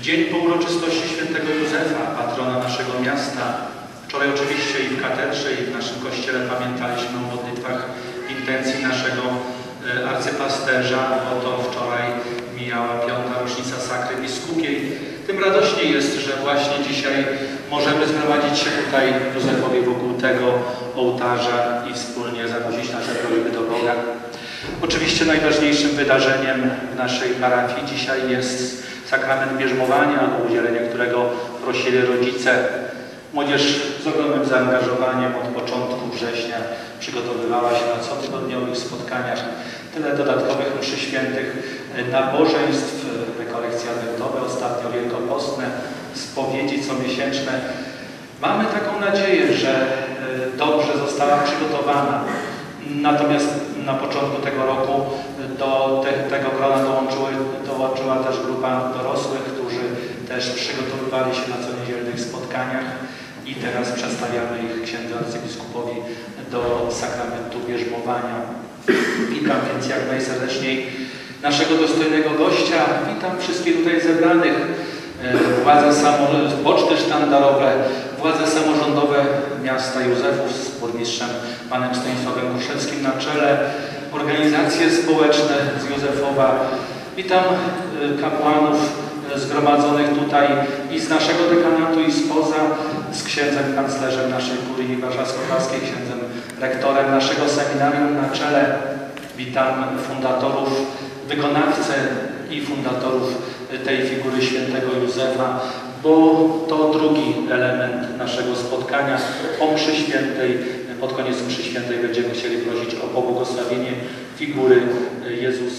W dzień po uroczystości świętego Józefa, patrona naszego miasta, wczoraj oczywiście i w katedrze, i w naszym kościele pamiętaliśmy o modlitwach intencji naszego e, arcypasterza. Oto wczoraj mijała piąta rocznica sakry biskupiej. Tym radośniej jest, że właśnie dzisiaj możemy zgromadzić się tutaj Józefowi wokół tego ołtarza i wspólnie zanosić nasze prośby do Boga. Oczywiście najważniejszym wydarzeniem w naszej parafii dzisiaj jest sakrament bierzmowania, o udzielenie którego prosili rodzice. Młodzież z ogromnym zaangażowaniem od początku września przygotowywała się na cotygodniowych spotkaniach. Tyle dodatkowych mszy świętych, nabożeństw, rekolekcje adwentowe, ostatnio wielkopostne, spowiedzi comiesięczne. Mamy taką nadzieję, że e, dobrze została przygotowana. Natomiast na początku tego roku do te, tego grona dołączyły, dołączyła też grupa dorosłych, którzy też przygotowywali się na coniedzielnych spotkaniach i teraz przedstawiamy ich księdzu arcybiskupowi do sakramentu bierzmowania. Witam więc jak najserdeczniej naszego dostojnego gościa. Witam wszystkich tutaj zebranych. E, Władze samo, poczty sztandarowe, władze samorządowe miasta Józefów z burmistrzem panem Stanisławem Kruszewskim na czele, organizacje społeczne z Józefowa. Witam e, kapłanów e, zgromadzonych tutaj i z naszego dekanatu i spoza, z księdzem kanclerzem naszej kurii warszawsko-praskiej, księdzem rektorem naszego seminarium na czele. Witam fundatorów, wykonawcę i fundatorów tej figury świętego Józefa, bo to drugi element naszego spotkania. Po mszy świętej, pod koniec mszy świętej będziemy chcieli prosić o pobłogosławienie figury Jezusa